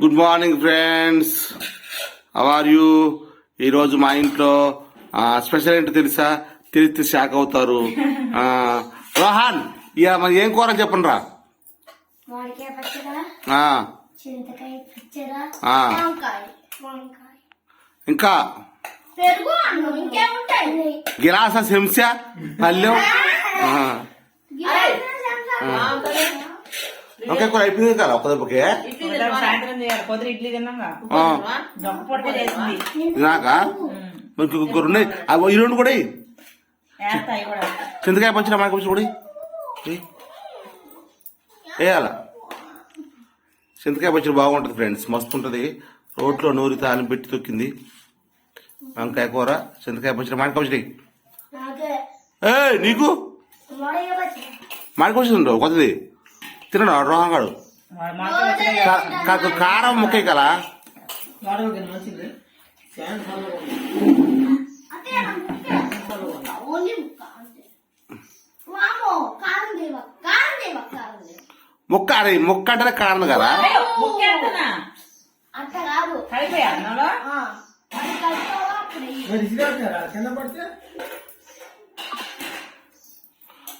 Good morning friends are you ఈరోజు మా ఇంట్లో స్పెషల్ ఏంటో తెలుసా? తెలిస్తే షాక్ అవుతారు. రోహన్ ఇక మరి ఏం కూర చెప్పండి రా మామిడికాయ పచ్చడా ఆ, చింతకాయ ఒకే కూర అయిపోయింది కదా ఒక దెబ్బకే? ఉదయం సాయంత్రం చేయాలి పొద్దున ఇడ్లీ తిన్నాంగా. ఆ, దొంగ పొట్ట చేసింది. తినాక మనకి ఇంకొకరు ఉన్నాయి. అవి ఈ రెండు కూడా కూడా. చింతకాయ పంచిన మాకు పంచిన కూడా. వేయాల? చింతకాయ పచ్చడి బాగుంటుంది ఫ్రెండ్స్ మస్తు ఉంటుంది రోట్లో నూరి తాలిం పెట్టి తొక్కింది. వంకాయ కూర చింతకాయ పచ్చడి మామిడి పచ్చడి నాకే. ఏ నీకు? మామిడి పచ్చడి ఉండవు కొత్తది. తినడా రోహంగాడు మా- మాతో వచ్చే కా- కా- కారం ముక్కే కదా? అదే ముక్క. అంతే. వామో కారం దేవ కారం దేవ కారం దేవ. ముక్క అరే ముక్క అంటేనే కారం కదా? అది.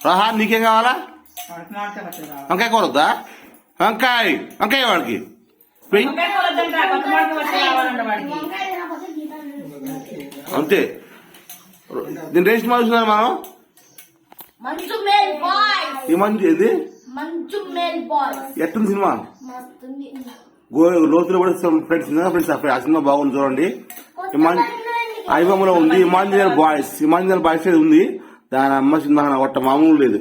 రోహన్ నీకేం కావాలా? వంకాయ కూర వద్దా? వంకాయ వంకాయ వాడికి. అంతే. దీని రేషన్ మారుస్తున్నారు మనం ఈ మంచి ఏది? ఎట్టుంది సినిమా? మస్తుంది లోతులో కూడా ఫ్రెండ్స్ ఫ్రెండ్స్ ఆ సినిమా బాగుంది చూడండి. ఇమాన్ ఐబొమ్మలో ఉంది ఇమాంజనల్ బాయ్స్ ఇమాంజనల్ బాయ్స్ ఉంది? దాని అమ్మ సినిమా కొట్ట మామూలు లేదు.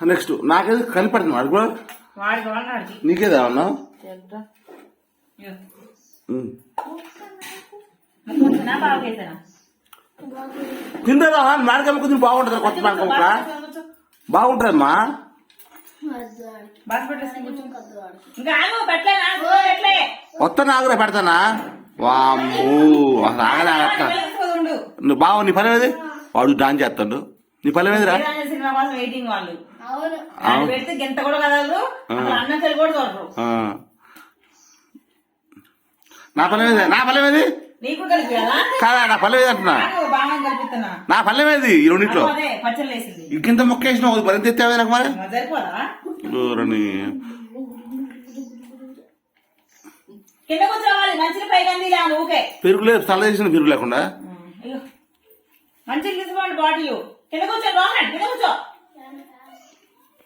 నెక్స్ట్ నాకేది కనిపెడుతుంది వాడు కూడా నీకేదా అన్నా చెప్తా ముక్కుతున్నా బాగా వేసానా? తింటారా? మేడక ముక్క బాగుంటుంది కొత్త మేడక ముక్క బాగుంటుందమ్మా? కొత్త నాగురా పెడతానా? వామ్మో అసలు ఆగలే ఆగట్లా. ఉండు. నువ్వు బావ నీ పని ఏది వాడు డాన్స్ చేస్తాడు. నీ పని ఏదిరా అవును. పెడితే గింత కూడా కదలరు అన్నం కూడా చూడరు. నా ఏది నా నీకు కలిపి కదా నా ఏది అంటున్నా? నా ఏది ఈ రెండిట్లో? ఇంకింత మొక్క వేసినావు మరింత ఎత్తావే నాకు మరి? పెరుగు లేదు చల్ల చేసిన పెరుగు లేకుండా. అయ్యో మంచిగా తీసుకోండి బాటిల్. కింద కూర్చో రోహన్ కింద కూర్చో